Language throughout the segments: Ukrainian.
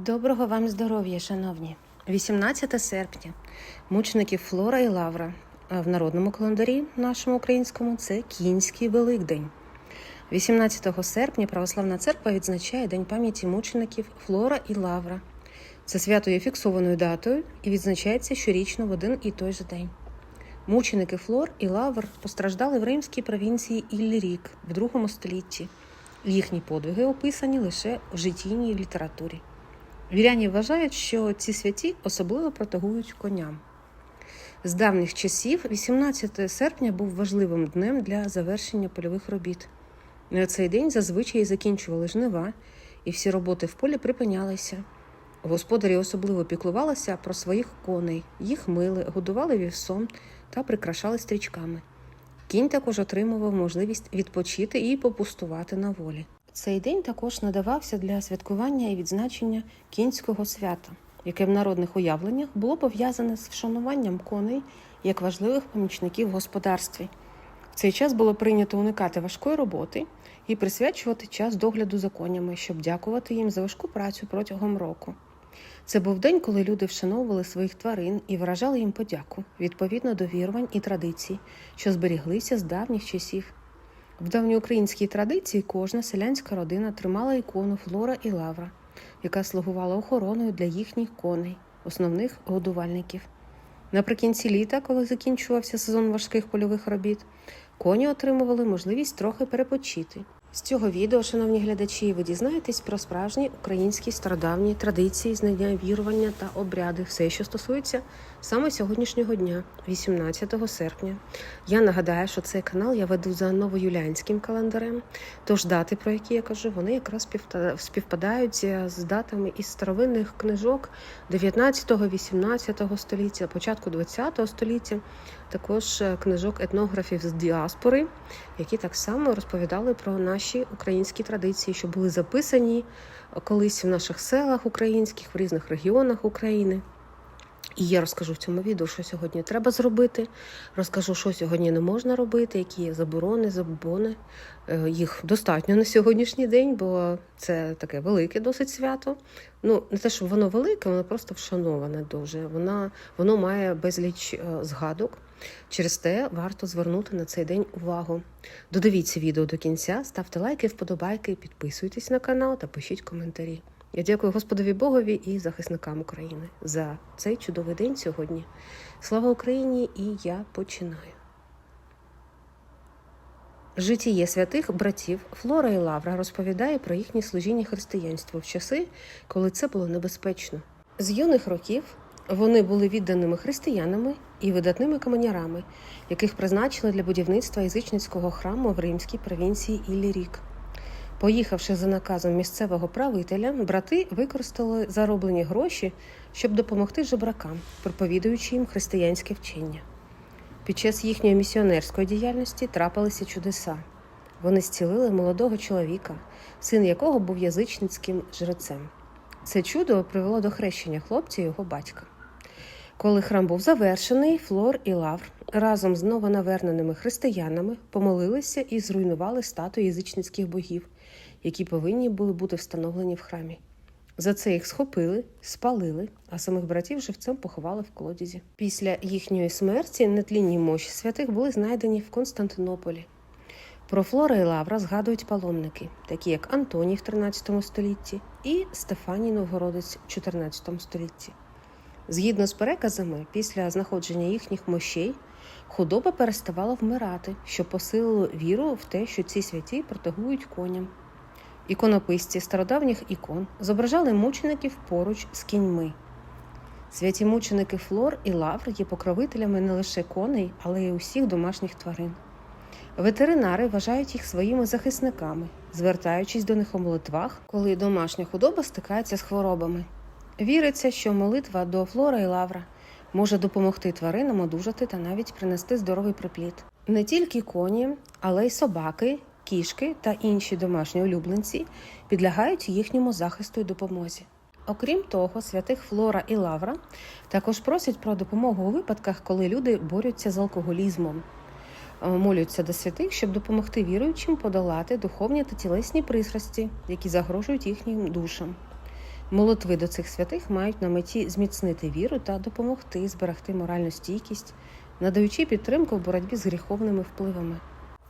Доброго вам здоров'я, шановні! 18 серпня. Мучеників Флора і Лавра. В народному календарі нашому українському це Кінський Великдень. 18 серпня Православна церква відзначає День пам'яті мучеників Флора і Лавра. Це свято є фіксованою датою і відзначається щорічно в один і той же день. Мученики Флор і Лавр постраждали в римській провінції Іллірік в другому столітті. Їхні подвиги описані лише в житійній літературі. Віряні вважають, що ці святі особливо протагують коням. З давніх часів 18 серпня був важливим днем для завершення польових робіт. На цей день зазвичай закінчували жнива, і всі роботи в полі припинялися. Господарі особливо піклувалися про своїх коней, їх мили, годували вівсом та прикрашали стрічками. Кінь також отримував можливість відпочити і попустувати на волі. Цей день також надавався для святкування і відзначення кінського свята, яке в народних уявленнях було пов'язане з вшануванням коней як важливих помічників в господарстві. В цей час було прийнято уникати важкої роботи і присвячувати час догляду за конями, щоб дякувати їм за важку працю протягом року. Це був день, коли люди вшановували своїх тварин і виражали їм подяку відповідно до вірувань і традицій, що зберіглися з давніх часів. В давньоукраїнській традиції кожна селянська родина тримала ікону Флора і Лавра, яка слугувала охороною для їхніх коней, основних годувальників. Наприкінці літа, коли закінчувався сезон важких польових робіт, коні отримували можливість трохи перепочити. З цього відео, шановні глядачі, ви дізнаєтесь про справжні українські стародавні традиції, знання, вірування та обряди, все, що стосується саме сьогоднішнього дня, 18 серпня. Я нагадаю, що цей канал я веду за новоюліанським календарем. Тож дати, про які я кажу, вони якраз співпадають з датами із старовинних книжок 19-18 століття, початку 20 століття, також е, книжок етнографів з діаспори, які так само розповідали про наші українські традиції, що були записані колись в наших селах українських, в різних регіонах України. І я розкажу в цьому відео, що сьогодні треба зробити. Розкажу, що сьогодні не можна робити, які є заборони, забобони. Е, Їх достатньо на сьогоднішній день, бо це таке велике досить свято. Ну, не те, що воно велике, воно просто вшановане дуже. Вона, воно має безліч е, згадок. Через те варто звернути на цей день увагу. Додивіться відео до кінця, ставте лайки, вподобайки, підписуйтесь на канал та пишіть коментарі. Я дякую Господові Богові і захисникам України за цей чудовий день сьогодні. Слава Україні! І я починаю. Житіє святих братів Флора і Лавра розповідає про їхнє служіння християнству в часи, коли це було небезпечно. З юних років вони були відданими християнами і видатними каменярами, яких призначили для будівництва язичницького храму в римській провінції Іллірік. Поїхавши за наказом місцевого правителя, брати використали зароблені гроші, щоб допомогти жебракам, проповідуючи їм християнське вчення. Під час їхньої місіонерської діяльності трапилися чудеса. Вони зцілили молодого чоловіка, син якого був язичницьким жрецем. Це чудо привело до хрещення хлопця і його батька. Коли храм був завершений, Флор і Лавр разом з новонаверненими християнами помолилися і зруйнували статуї язичницьких богів, які повинні були бути встановлені в храмі. За це їх схопили, спалили, а самих братів живцем поховали в колодязі. Після їхньої смерті нетлінні мощі святих були знайдені в Константинополі. Про Флора і Лавра згадують паломники, такі як Антоній в 13 столітті і Стефаній Новгородець в 14 столітті. Згідно з переказами, після знаходження їхніх мощей худоба переставала вмирати, що посилило віру в те, що ці святі протагують коням. Іконописці стародавніх ікон зображали мучеників поруч з кіньми. Святі мученики Флор і Лавр є покровителями не лише коней, але й усіх домашніх тварин. Ветеринари вважають їх своїми захисниками, звертаючись до них у молитвах, коли домашня худоба стикається з хворобами. Віриться, що молитва до Флора і Лавра може допомогти тваринам одужати та навіть принести здоровий приплід. Не тільки коні, але й собаки, кішки та інші домашні улюбленці підлягають їхньому захисту і допомозі. Окрім того, святих Флора і Лавра також просять про допомогу у випадках, коли люди борються з алкоголізмом. Е, Молються до святих, щоб допомогти віруючим подолати духовні та тілесні пристрасті, які загрожують їхнім душам. Молитви до цих святих мають на меті зміцнити віру та допомогти зберегти моральну стійкість, надаючи підтримку в боротьбі з гріховними впливами.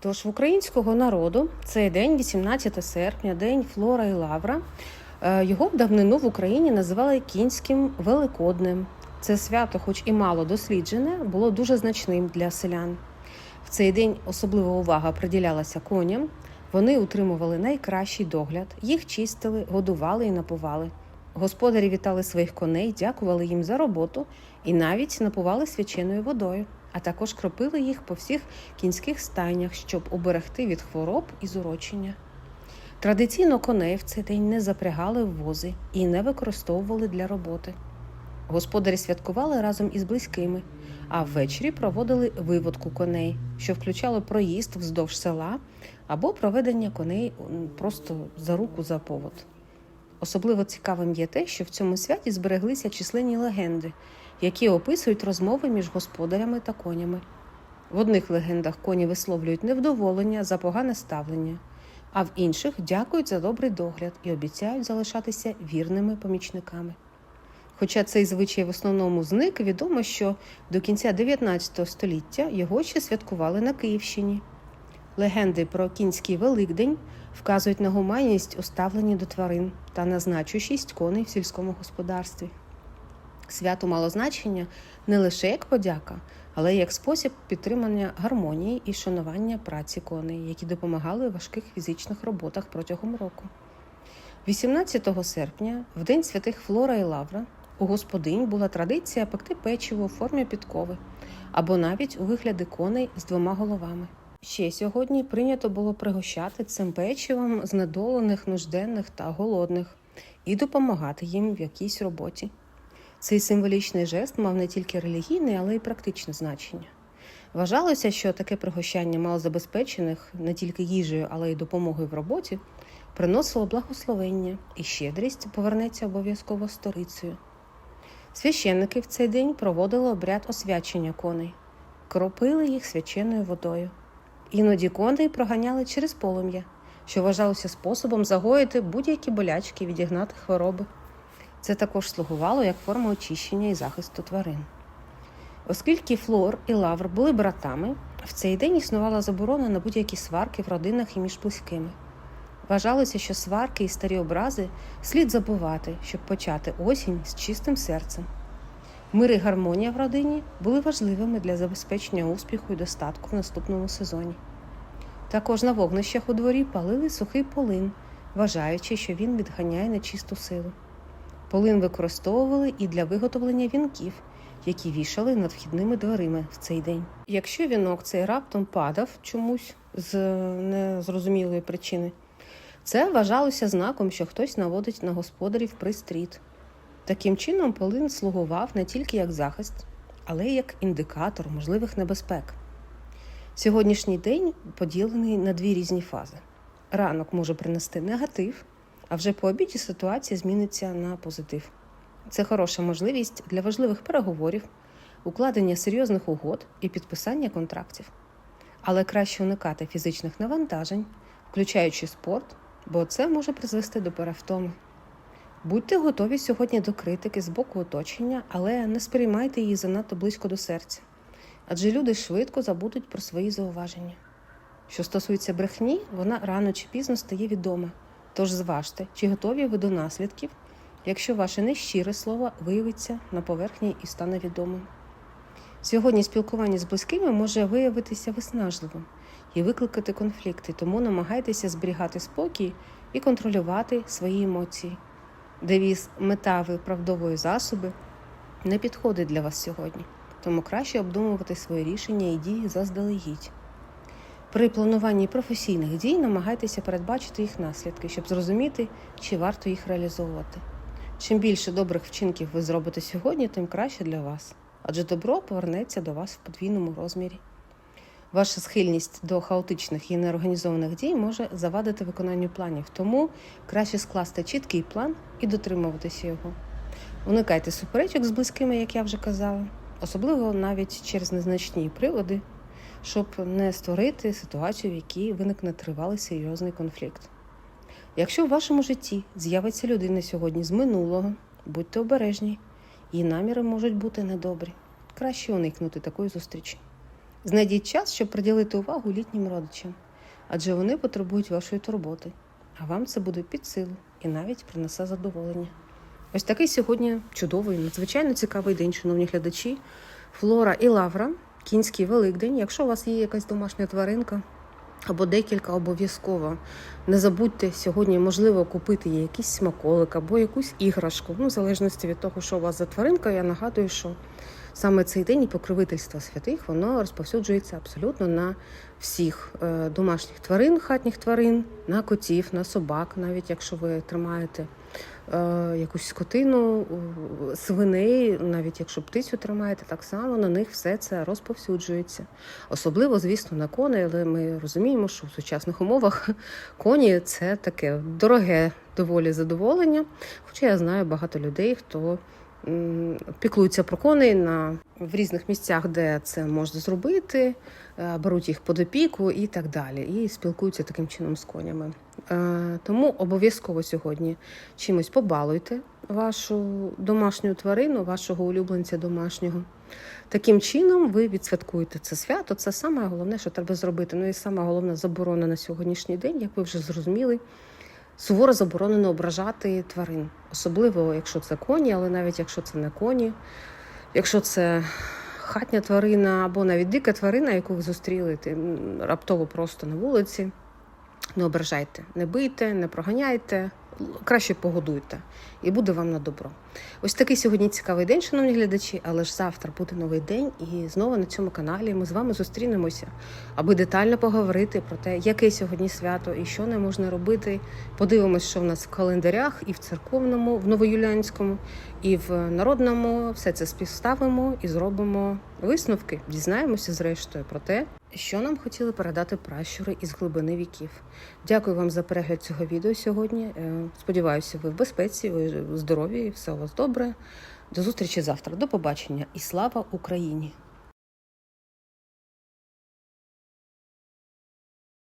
Тож в українського народу цей день, 18 серпня, день Флора і Лавра. Е, Його в давнину в Україні називали кінським великоднем. Це свято, хоч і мало досліджене, було дуже значним для селян. В цей день особлива увага приділялася коням. Вони утримували найкращий догляд, їх чистили, годували і напували. Господарі вітали своїх коней, дякували їм за роботу і навіть напували свяченою водою, а також кропили їх по всіх кінських стайнях, щоб уберегти від хвороб і зурочення. Традиційно коней в цей день не запрягали в вози і не використовували для роботи. Господарі святкували разом із близькими, а ввечері проводили виводку коней, що включало проїзд вздовж села або проведення коней просто за руку за повод. Особливо цікавим є те, що в цьому святі збереглися численні легенди, які описують розмови між господарями та конями. В одних легендах коні висловлюють невдоволення за погане ставлення, а в інших дякують за добрий догляд і обіцяють залишатися вірними помічниками. Хоча цей звичай в основному зник, відомо, що до кінця 19 століття його ще святкували на Київщині. Легенди про кінський Великдень вказують на гуманність у ставленні до тварин та на значущість коней в сільському господарстві. Свято мало значення не лише як подяка, але й як спосіб підтримання гармонії і шанування праці коней, які допомагали у важких фізичних роботах протягом року. 18 серпня, в день святих Флора і Лавра, у господинь була традиція пекти печиво у формі підкови або навіть у вигляді коней з двома головами. Ще сьогодні прийнято було пригощати цим печивом знедолених, нужденних та голодних і допомагати їм в якійсь роботі. Цей символічний жест мав не тільки релігійне, але й практичне значення. Вважалося, що таке пригощання малозабезпечених не тільки їжею, але й допомогою в роботі приносило благословення, і щедрість повернеться обов'язково сторицею. Священники в цей день проводили обряд освячення коней, кропили їх свяченою водою. Іноді коней проганяли через полум'я, що вважалося способом загоїти будь-які болячки, відігнати хвороби. Це також слугувало як форма очищення і захисту тварин. Оскільки Флор і Лавр були братами, в цей день існувала заборона на будь-які сварки в родинах і між близькими. Вважалося, що сварки і старі образи слід забувати, щоб почати осінь з чистим серцем. Мир і гармонія в родині були важливими для забезпечення успіху і достатку в наступному сезоні. Також на вогнищах у дворі палили сухий полин, вважаючи, що він відганяє нечисту силу. Полин використовували і для виготовлення вінків, які вішали над вхідними дверима в цей день. Якщо вінок цей раптом падав чомусь з незрозумілої причини, це вважалося знаком, що хтось наводить на господарів пристріт. Таким чином, полин слугував не тільки як захист, але й як індикатор можливих небезпек. Сьогоднішній день поділений на дві різні фази. Ранок може принести негатив, а вже по обіді ситуація зміниться на позитив. Це хороша можливість для важливих переговорів, укладення серйозних угод і підписання контрактів. Але краще уникати фізичних навантажень, включаючи спорт, бо це може призвести до перевтоми. Будьте готові сьогодні до критики з боку оточення, але не сприймайте її занадто близько до серця, адже люди швидко забудуть про свої зауваження. Що стосується брехні, вона рано чи пізно стає відома, тож зважте, чи готові ви до наслідків, якщо ваше нещире слово виявиться на поверхні і стане відомим. Сьогодні спілкування з близькими може виявитися виснажливим і викликати конфлікти, тому намагайтеся зберігати спокій і контролювати свої емоції. Девіз мета виправдовує засоби не підходить для вас сьогодні, тому краще обдумувати свої рішення і дії заздалегідь. При плануванні професійних дій намагайтеся передбачити їх наслідки, щоб зрозуміти, чи варто їх реалізовувати. Чим більше добрих вчинків ви зробите сьогодні, тим краще для вас, адже добро повернеться до вас в подвійному розмірі. Ваша схильність до хаотичних і неорганізованих дій може завадити виконанню планів, тому краще скласти чіткий план і дотримуватися його. Уникайте суперечок з близькими, як я вже казала, особливо навіть через незначні приводи, щоб не створити ситуацію, в якій виникне тривалий серйозний конфлікт. Якщо в вашому житті з'явиться людина сьогодні з минулого, будьте обережні, її наміри можуть бути недобрі. Краще уникнути такої зустрічі. Знайдіть час, щоб приділити увагу літнім родичам, адже вони потребують вашої турботи, а вам це буде під силу і навіть принесе задоволення. Ось такий сьогодні чудовий, надзвичайно цікавий день, шановні глядачі. Флора і Лавра, кінський Великдень. Якщо у вас є якась домашня тваринка або декілька, обов'язково не забудьте сьогодні, можливо, купити їй якийсь смаколик або якусь іграшку. Ну, в залежності від того, що у вас за тваринка, я нагадую, що саме цей день і покровительство святих воно розповсюджується абсолютно на всіх е, домашніх тварин, хатніх тварин, на котів, на собак, навіть якщо ви тримаєте якусь скотину, е, свиней, навіть якщо птицю тримаєте, так само на них все це розповсюджується. Особливо, звісно, на коней, але ми розуміємо, що в сучасних умовах коні це таке дороге доволі задоволення. Хоча я знаю багато людей, хто піклуються про коней на в різних місцях, де це можна зробити, е, беруть їх під опіку і так далі, і спілкуються таким чином з конями. Е, Тому обов'язково сьогодні чимось побалуйте вашу домашню тварину, вашого улюбленця домашнього. Таким чином ви відсвяткуєте це свято. Це саме головне, що треба зробити. Ну і саме головна заборона на сьогоднішній день, як ви вже зрозуміли. Суворо заборонено ображати тварин, особливо якщо це коні, але навіть якщо це не коні, якщо це хатня тварина або навіть дика тварина, яку ви зустріли ти, раптово просто на вулиці, не ображайте, не бийте, не проганяйте, краще погодуйте, і буде вам на добро. Ось такий сьогодні цікавий день, шановні глядачі, але ж завтра буде новий день, і знову на цьому каналі ми з вами зустрінемося, аби детально поговорити про те, яке сьогодні свято і що не можна робити. Подивимось, що в нас в календарях, і в церковному, в новоюліанському, і в народному. Все це співставимо і зробимо висновки. Дізнаємося зрештою про те, що нам хотіли передати пращури із глибини віків. Дякую вам за перегляд цього відео сьогодні. Е, Сподіваюся, ви в безпеці, ви здорові, все у вас добре. До зустрічі завтра. До побачення і слава Україні!